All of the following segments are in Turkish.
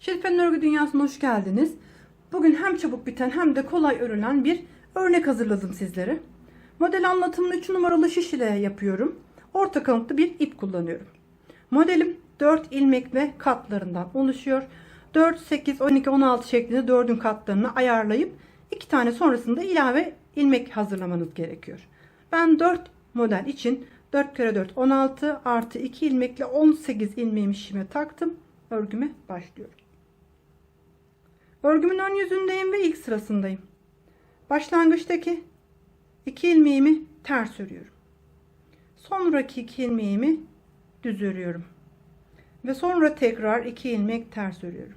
Şerife'nin örgü dünyasına hoş geldiniz. Bugün hem çabuk biten hem de kolay örülen bir örnek hazırladım sizlere. Model anlatımını 3 numaralı şiş ile yapıyorum. Orta kalıntılı bir ip kullanıyorum. Modelim 4 ilmek ve katlarından oluşuyor. 4, 8, 12, 16 şeklinde 4'ün katlarını ayarlayıp 2 tane sonrasında ilave ilmek hazırlamanız gerekiyor. Ben 4 model için 4 kere 4 16 artı 2 ilmekle 18 ilmeğimi şişime taktım. Örgüme başlıyorum. Örgümün ön yüzündeyim ve ilk sırasındayım. Başlangıçtaki 2 ilmeğimi ters örüyorum. Sonraki 2 ilmeğimi düz örüyorum. Ve sonra tekrar 2 ilmek ters örüyorum.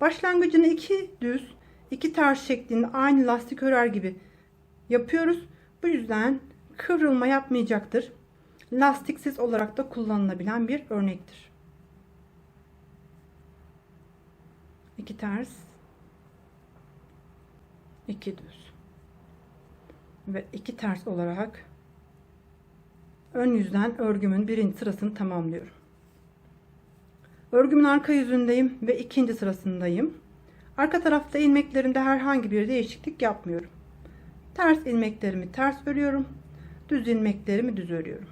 Başlangıcını 2 düz, 2 ters şeklinde aynı lastik örer gibi yapıyoruz. Bu yüzden kıvrılma yapmayacaktır. Lastiksiz olarak da kullanılabilen bir örnektir. 2 ters 2 düz ve 2 ters olarak ön yüzden örgümün birinci sırasını tamamlıyorum. Örgümün arka yüzündeyim ve ikinci sırasındayım. Arka tarafta ilmeklerimde herhangi bir değişiklik yapmıyorum. Ters ilmeklerimi ters örüyorum. Düz ilmeklerimi düz örüyorum.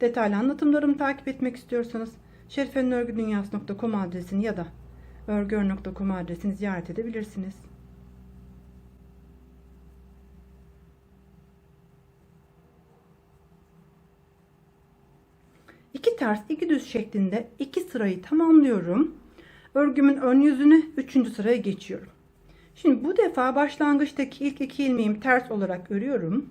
Detaylı anlatımlarımı takip etmek istiyorsanız şerifenörgüdünyası.com adresini ya da örgür.com adresini ziyaret edebilirsiniz. İki ters iki düz şeklinde iki sırayı tamamlıyorum. Örgümün ön yüzüne üçüncü sıraya geçiyorum. Şimdi bu defa başlangıçtaki ilk iki ilmeğimi ters olarak örüyorum.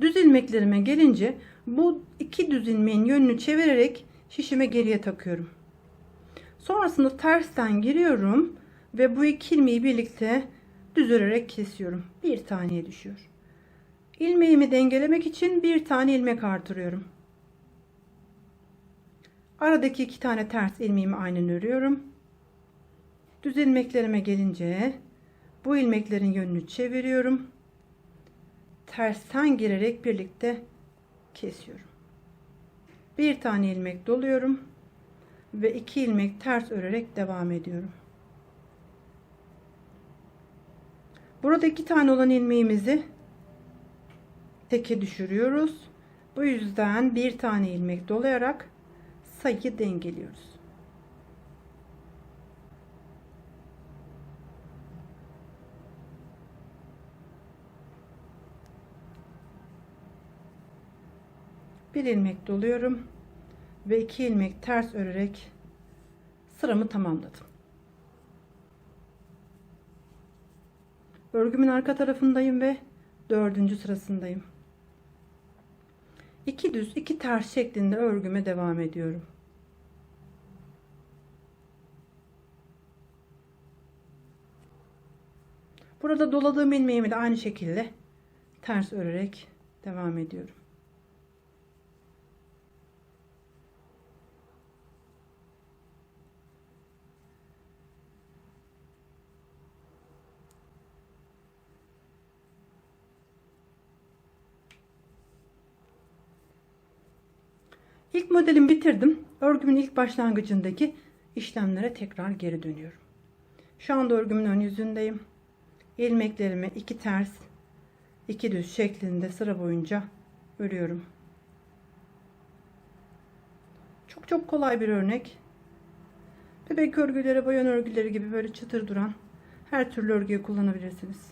Düz ilmeklerime gelince bu iki düz ilmeğin yönünü çevirerek şişime geriye takıyorum. Sonrasında tersten giriyorum ve bu iki ilmeği birlikte düz örerek kesiyorum. Bir taneye düşüyor. İlmeğimi dengelemek için bir tane ilmek artırıyorum. Aradaki iki tane ters ilmeğimi aynen örüyorum. Düz ilmeklerime gelince bu ilmeklerin yönünü çeviriyorum. Tersten girerek birlikte kesiyorum. Bir tane ilmek doluyorum ve iki ilmek ters örerek devam ediyorum. Burada iki tane olan ilmeğimizi teke düşürüyoruz. Bu yüzden bir tane ilmek dolayarak sayıyı dengeliyoruz. Bir ilmek doluyorum ve iki ilmek ters örerek sıramı tamamladım. Örgümün arka tarafındayım ve dördüncü sırasındayım. İki düz iki ters şeklinde örgüme devam ediyorum. Burada doladığım ilmeğimi de aynı şekilde ters örerek devam ediyorum. İlk modelimi bitirdim. Örgümün ilk başlangıcındaki işlemlere tekrar geri dönüyorum. Şu anda örgümün ön yüzündeyim. İlmeklerimi iki ters, iki düz şeklinde sıra boyunca örüyorum. Çok çok kolay bir örnek. Bebek örgüleri, bayan örgüleri gibi böyle çıtır duran her türlü örgüyü kullanabilirsiniz.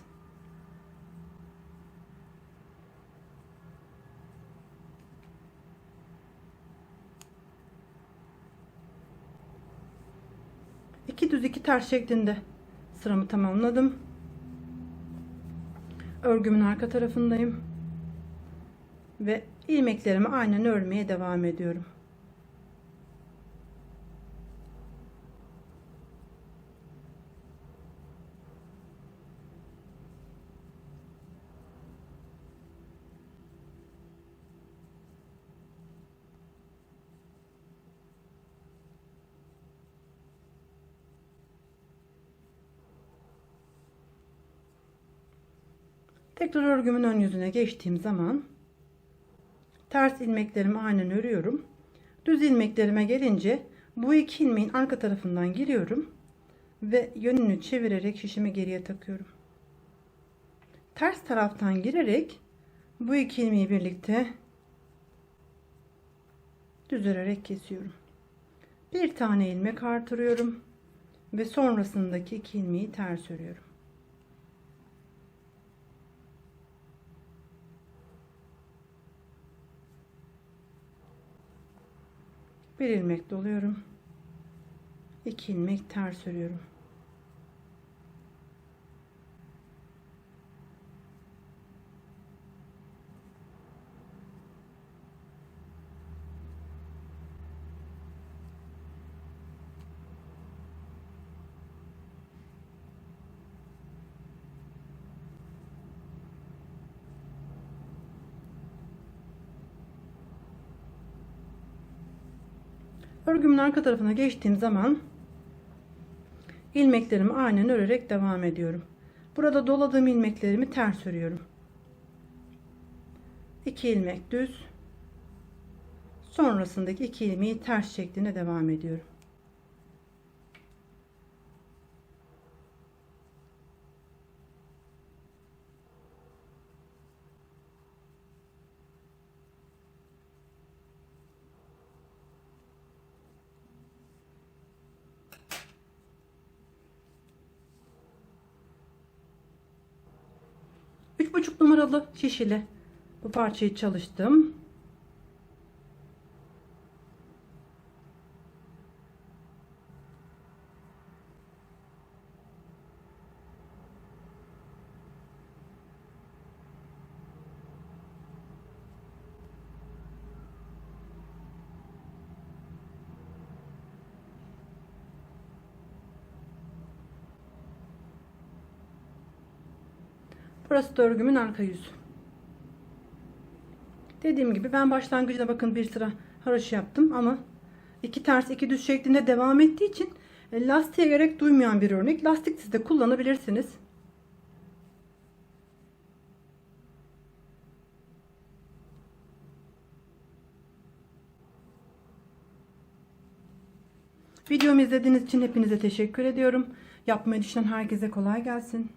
İki düz iki ters şeklinde sıramı tamamladım. Örgümün arka tarafındayım. Ve ilmeklerimi aynen örmeye devam ediyorum. Tekrar örgümün ön yüzüne geçtiğim zaman ters ilmeklerimi aynen örüyorum. Düz ilmeklerime gelince bu iki ilmeğin arka tarafından giriyorum ve yönünü çevirerek şişimi geriye takıyorum. Ters taraftan girerek bu iki ilmeği birlikte düz örerek kesiyorum. Bir tane ilmek artırıyorum ve sonrasındaki iki ilmeği ters örüyorum. Bir ilmek doluyorum. 2 ilmek ters örüyorum. Örgümün arka tarafına geçtiğim zaman ilmeklerimi aynen örerek devam ediyorum. Burada doladığım ilmeklerimi ters örüyorum. 2 ilmek düz. Sonrasındaki iki ilmeği ters şeklinde devam ediyorum. Üç buçuk numaralı şişili bu parçayı çalıştım. Burası da örgümün arka yüzü. Dediğim gibi ben başlangıçta bakın bir sıra haroşa yaptım ama iki ters iki düz şeklinde devam ettiği için e, lastiğe gerek duymayan bir örnek. Lastiksiz de kullanabilirsiniz. Videomu izlediğiniz için hepinize teşekkür ediyorum. Yapmayı düşünen herkese kolay gelsin.